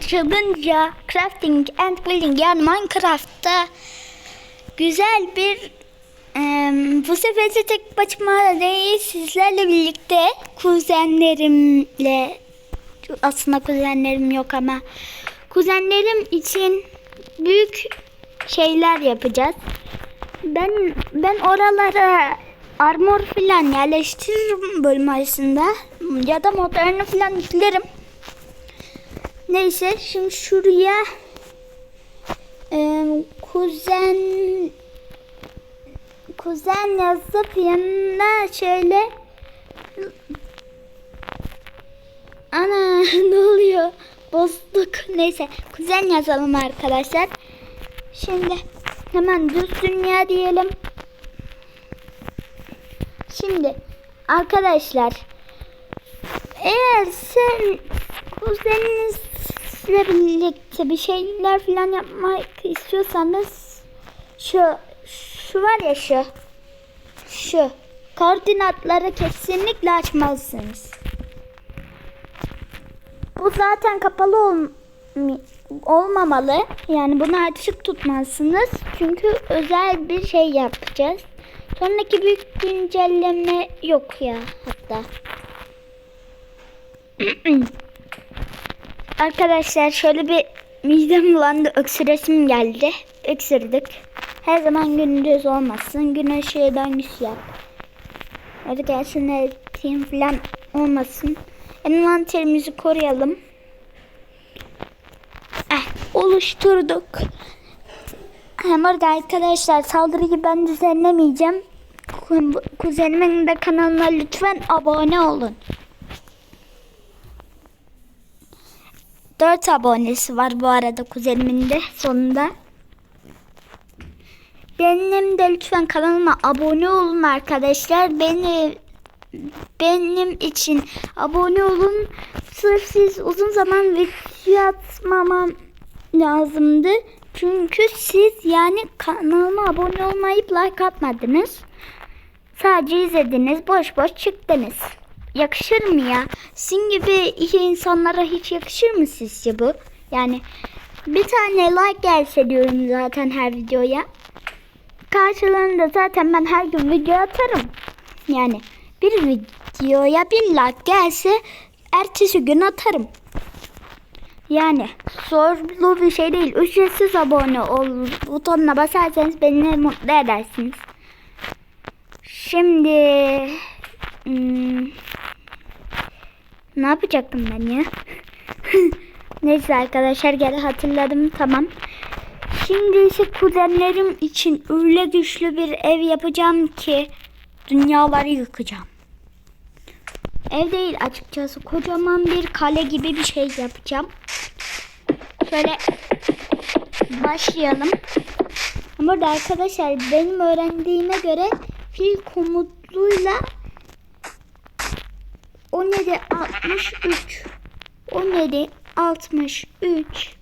çılgınca crafting and building yani Minecraft'ta güzel bir em, bu sefer de tek başıma değil sizlerle birlikte kuzenlerimle aslında kuzenlerim yok ama kuzenlerim için büyük şeyler yapacağız. Ben ben oralara armor falan yerleştiririm bölüm arasında ya da modlarını falan yüklerim. Neyse şimdi şuraya e, kuzen kuzen yazıp yanına şöyle ana ne oluyor? Bozduk. Neyse kuzen yazalım arkadaşlar. Şimdi hemen düz dünya diyelim. Şimdi arkadaşlar eğer sen kuzeninizle birlikte bir şeyler falan yapmak istiyorsanız şu şu var ya şu şu koordinatları kesinlikle açmalısınız. Bu zaten kapalı ol, olmamalı. Yani bunu açık tutmalısınız. Çünkü özel bir şey yapacağız. Sonraki büyük güncelleme yok ya hatta. Arkadaşlar şöyle bir midem bulandı öksüresim geldi. Öksürdük. Her zaman gündüz olmasın. Gün ışığı döngüsü yap. Hadi gelsin ettiğim falan olmasın. Envanterimizi koruyalım. Eh, oluşturduk. Hem orada arkadaşlar saldırıyı ben düzenlemeyeceğim. Ku- Kuzenimin de kanalına lütfen abone olun. 4 abonesi var bu arada kuzenimin de sonunda. Benim de lütfen kanalıma abone olun arkadaşlar. Beni benim için abone olun. Sırf siz uzun zaman video atmamam lazımdı. Çünkü siz yani kanalıma abone olmayıp like atmadınız. Sadece izlediniz. Boş boş çıktınız. Yakışır mı ya? Sizin gibi iyi insanlara hiç yakışır mı sizce bu? Yani bir tane like gelse diyorum zaten her videoya. Karşılığında zaten ben her gün video atarım. Yani bir videoya bir like gelse ertesi gün atarım. Yani zorlu bir şey değil. Ücretsiz abone ol butonuna basarsanız beni mutlu edersiniz. Şimdi hmm, ne yapacaktım ben ya? Neyse arkadaşlar geri hatırladım tamam. Şimdi ise kuzenlerim için öyle güçlü bir ev yapacağım ki dünyaları yıkacağım. Ev değil açıkçası kocaman bir kale gibi bir şey yapacağım. Şöyle başlayalım. Burada arkadaşlar benim öğrendiğime göre fil komutuyla 17 63 17 63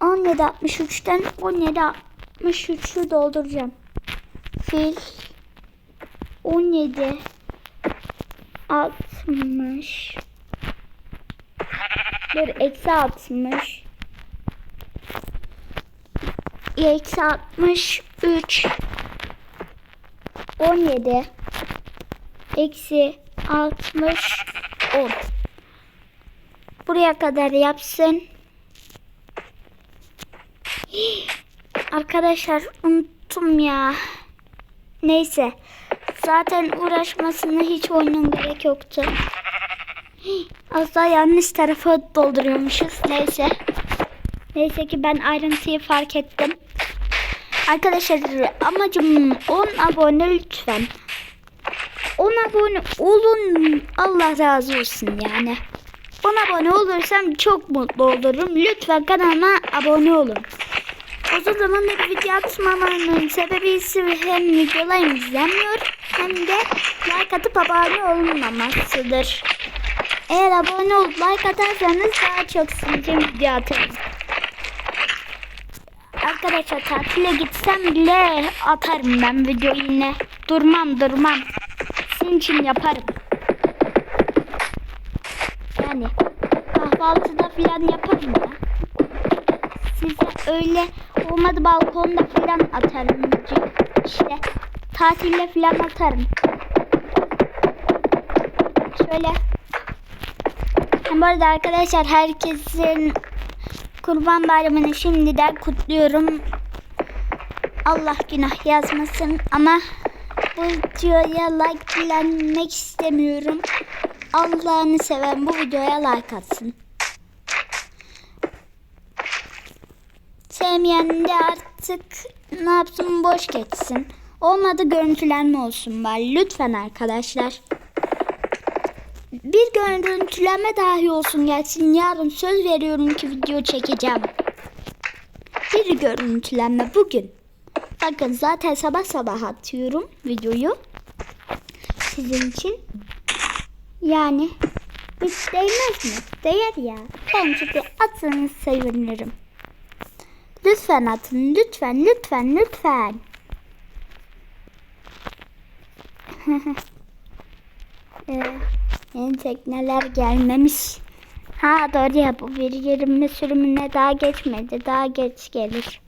17 63'ten 17 63'ü dolduracağım. Fil. 17 60 Dur eksi 60 eksi 63 17 eksi 60 10 buraya kadar yapsın. Arkadaşlar unuttum ya. Neyse. Zaten uğraşmasına hiç oyunun gerek yoktu. Az daha yanlış tarafa dolduruyormuşuz neyse. Neyse ki ben ayrıntıyı fark ettim Arkadaşlar amacım 10 abone lütfen. 10 abone olun. Allah razı olsun yani. 10 abone olursam çok mutlu olurum. Lütfen kanalıma abone olun. O zaman da video atmamanın sebebi ise hem videolarım izlenmiyor hem de like atıp abone olunmamasıdır. Eğer abone olup like atarsanız daha çok sizin video atarım. Arkadaşlar tatile gitsem bile atarım ben video yine. Durmam durmam. Sizin için yaparım. yani kahvaltıda falan yaparım ya. Size öyle olmadı balkonda falan atarım. İşte tatilde falan atarım. Şöyle. Bu arada arkadaşlar herkesin Kurban Bayramı'nı şimdiden kutluyorum. Allah günah yazmasın ama bu videoya likelenmek istemiyorum. Allah'ını seven bu videoya like atsın. Sevmeyen de artık ne yapsın boş geçsin. Olmadı görüntülenme olsun bari. Lütfen arkadaşlar. Bir görüntülenme dahi olsun gelsin. Yarın söz veriyorum ki video çekeceğim. Bir görüntülenme bugün. Bakın zaten sabah sabah atıyorum videoyu. Sizin için. Yani hiç değmez mi? Değer ya. Bence bir atsanız sevinirim. Lütfen atın. Lütfen, lütfen, lütfen. ee, yeni tekneler gelmemiş. Ha doğru ya bu bir yerime sürümüne daha geçmedi. Daha geç gelir.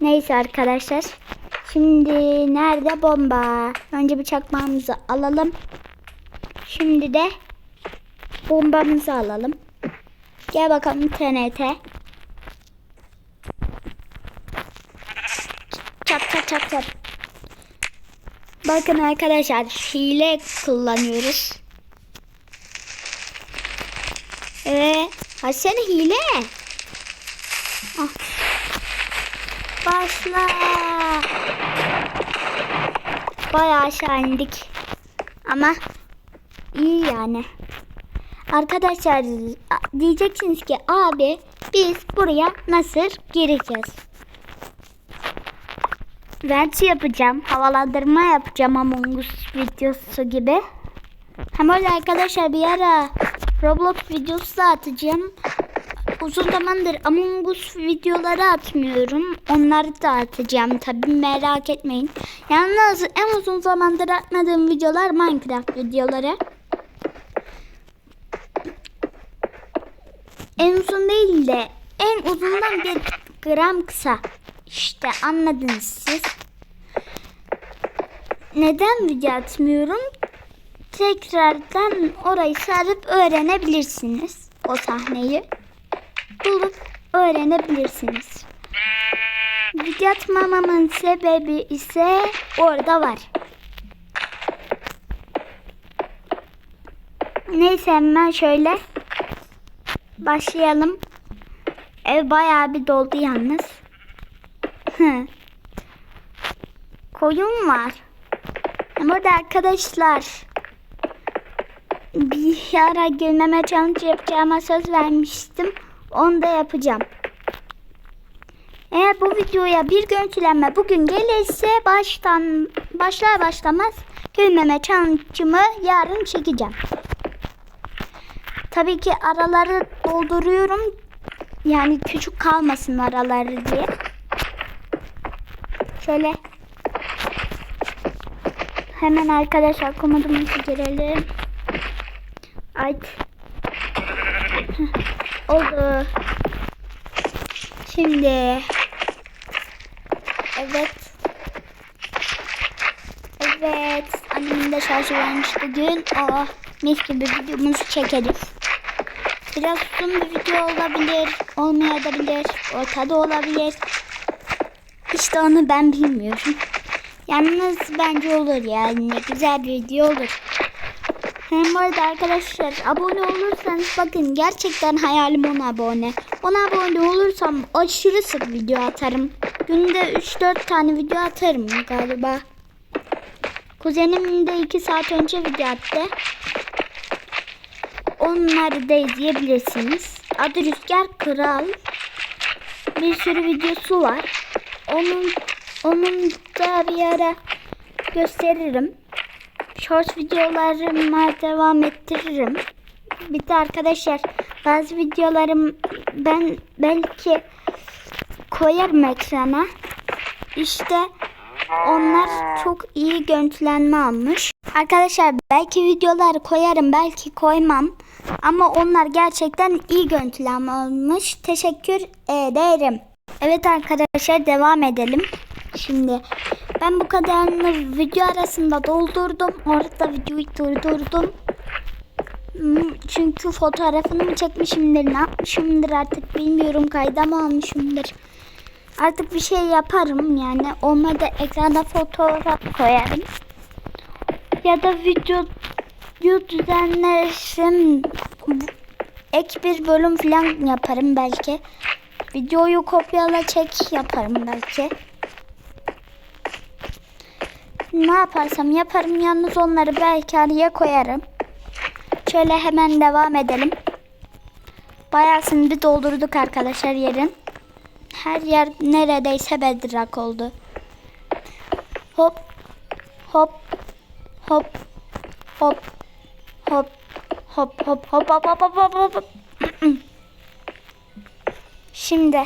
Neyse arkadaşlar. Şimdi nerede bomba? Önce bir çakmağımızı alalım. Şimdi de bombamızı alalım. Gel bakalım TNT. Çat çat çat çat. Bakın arkadaşlar hile kullanıyoruz. Ee, ha sen hile. Ah. Başla. Bayağı aşağı indik. Ama iyi yani. Arkadaşlar diyeceksiniz ki abi biz buraya nasıl gireceğiz? Vent yapacağım. Havalandırma yapacağım Among Us videosu gibi. Hem öyle arkadaşlar bir ara Roblox videosu da atacağım. Uzun zamandır Among Us videoları atmıyorum. Onları da atacağım tabi merak etmeyin. Yalnız en uzun zamandır atmadığım videolar Minecraft videoları. En uzun değil de en uzundan bir gram kısa. İşte anladınız siz. Neden video atmıyorum? Tekrardan orayı sarıp öğrenebilirsiniz. O sahneyi bulup öğrenebilirsiniz. Video atmamamın sebebi ise orada var. Neyse hemen şöyle başlayalım. Ev bayağı bir doldu yalnız. Hı. Koyun var. Burada arkadaşlar bir ara gülmeme challenge yapacağıma söz vermiştim. Onu da yapacağım. Eğer bu videoya bir görüntülenme bugün gelirse baştan başlar başlamaz gülmeme challenge'ımı yarın çekeceğim. Tabii ki araları dolduruyorum. Yani küçük kalmasın araları diye. Şöyle hemen arkadaşlar komodumuzu girelim. Ay. Oldu. Şimdi evet. Evet. Annemin de şarjı varmış bugün. Oh, mis gibi videomuzu çekeriz. Biraz uzun bir video olabilir. Olmayabilir. Ortada olabilir. İşte onu ben bilmiyorum. Yalnız bence olur yani. Güzel bir video olur. Hem bu arada arkadaşlar abone olursanız bakın gerçekten hayalim 10 abone. 10 abone olursam aşırı sık video atarım. Günde 3-4 tane video atarım galiba. Kuzenim de 2 saat önce video attı. Onları da izleyebilirsiniz. Adı Rüzgar Kral. Bir sürü videosu var. Onun onun da bir ara gösteririm. Short videolarıma devam ettiririm. Bir de arkadaşlar bazı videolarım ben belki koyarım ekrana. İşte onlar çok iyi görüntülenme almış. Arkadaşlar belki videoları koyarım belki koymam. Ama onlar gerçekten iyi görüntülenme olmuş. Teşekkür ederim. Evet arkadaşlar devam edelim. Şimdi ben bu kadarını video arasında doldurdum. Orada videoyu durdurdum. Hmm, Çünkü fotoğrafını mı çekmişimdir ne yapmışımdır artık bilmiyorum kayda mı almışımdır. Artık bir şey yaparım yani olmadı ekrana fotoğraf koyarım. Ya da videoyu düzenlersem ek bir bölüm falan yaparım belki. Videoyu kopyala çek yaparım belki. Ne yaparsam yaparım. Yalnız onları belki araya koyarım. Şöyle hemen devam edelim. Bayağısını bir doldurduk arkadaşlar yerin. Her yer neredeyse bedrak oldu. Hop. Hop. Hop. Hop. Hop. Hop hop hop hop hop hop hop. Şimdi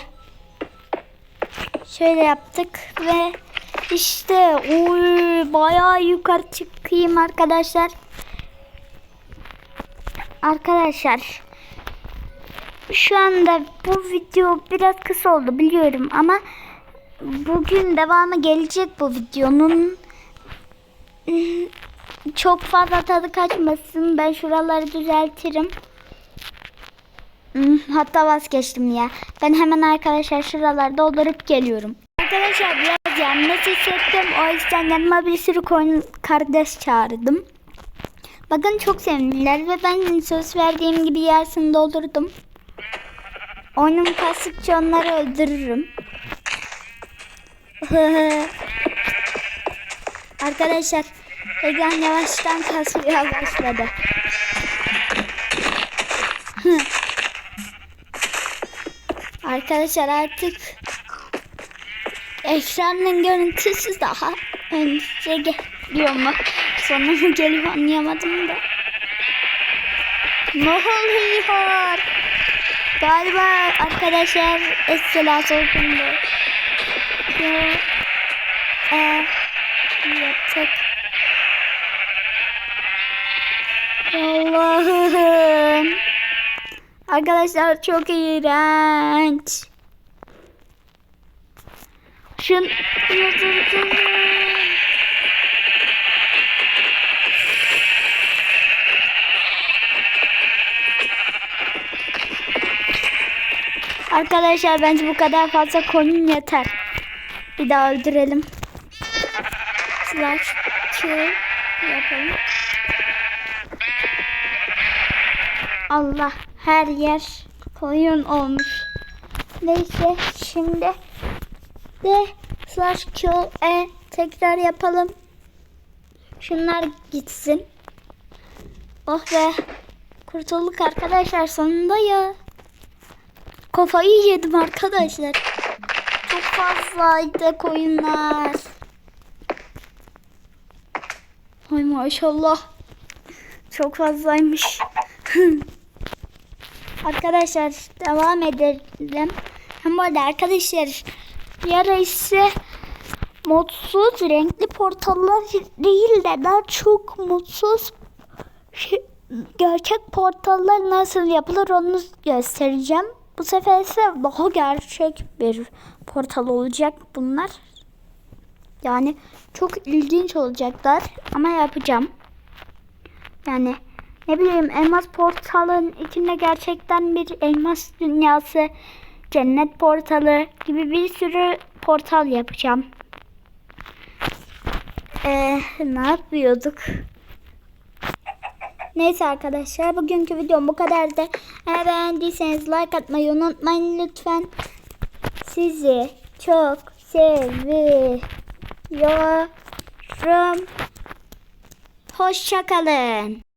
şöyle yaptık ve işte oy, bayağı yukarı çıkayım arkadaşlar. Arkadaşlar şu anda bu video biraz kısa oldu biliyorum ama bugün devamı gelecek bu videonun. Çok fazla tadı kaçmasın. Ben şuraları düzeltirim. Hmm, Hatta vazgeçtim ya. Ben hemen arkadaşlar şuraları doldurup geliyorum. Arkadaşlar biraz yalnız hissettim. O yüzden yanıma bir sürü koyun kardeş çağırdım. Bakın çok sevindiler ve ben söz verdiğim gibi yarısını doldurdum. Oyunum kastıkça onları öldürürüm. Arkadaşlar ekran yavaştan kasmaya başladı. Arkadaşlar artık ekranın görüntüsü daha önce geliyor mu? Sonra mı geliyor anlayamadım da. Ne oluyor? Galiba arkadaşlar esselası okundu. Ya, e, yaptık. Allah'ım. Arkadaşlar çok iğrenç. Şun Arkadaşlar bence bu kadar fazla koyun yeter. Bir daha öldürelim. Slash kill yapalım. Allah her yer koyun olmuş. Neyse şimdi de slash kill e tekrar yapalım. Şunlar gitsin. Oh be. Kurtulduk arkadaşlar sonunda ya. Kafayı yedim arkadaşlar. Çok fazlaydı koyunlar. Ay maşallah. Çok fazlaymış. arkadaşlar devam edelim. Hem bu arkadaşlar yara ise mutsuz renkli portallar değil de daha çok mutsuz gerçek portallar nasıl yapılır onu göstereceğim. Bu sefer ise daha gerçek bir portal olacak bunlar. Yani çok ilginç olacaklar ama yapacağım. Yani ne bileyim elmas portalın içinde gerçekten bir elmas dünyası, cennet portalı gibi bir sürü portal yapacağım. Ee, ne yapıyorduk? Neyse arkadaşlar bugünkü videom bu kadardı. Eğer beğendiyseniz like atmayı unutmayın lütfen. Sizi çok seviyorum. Hoşçakalın.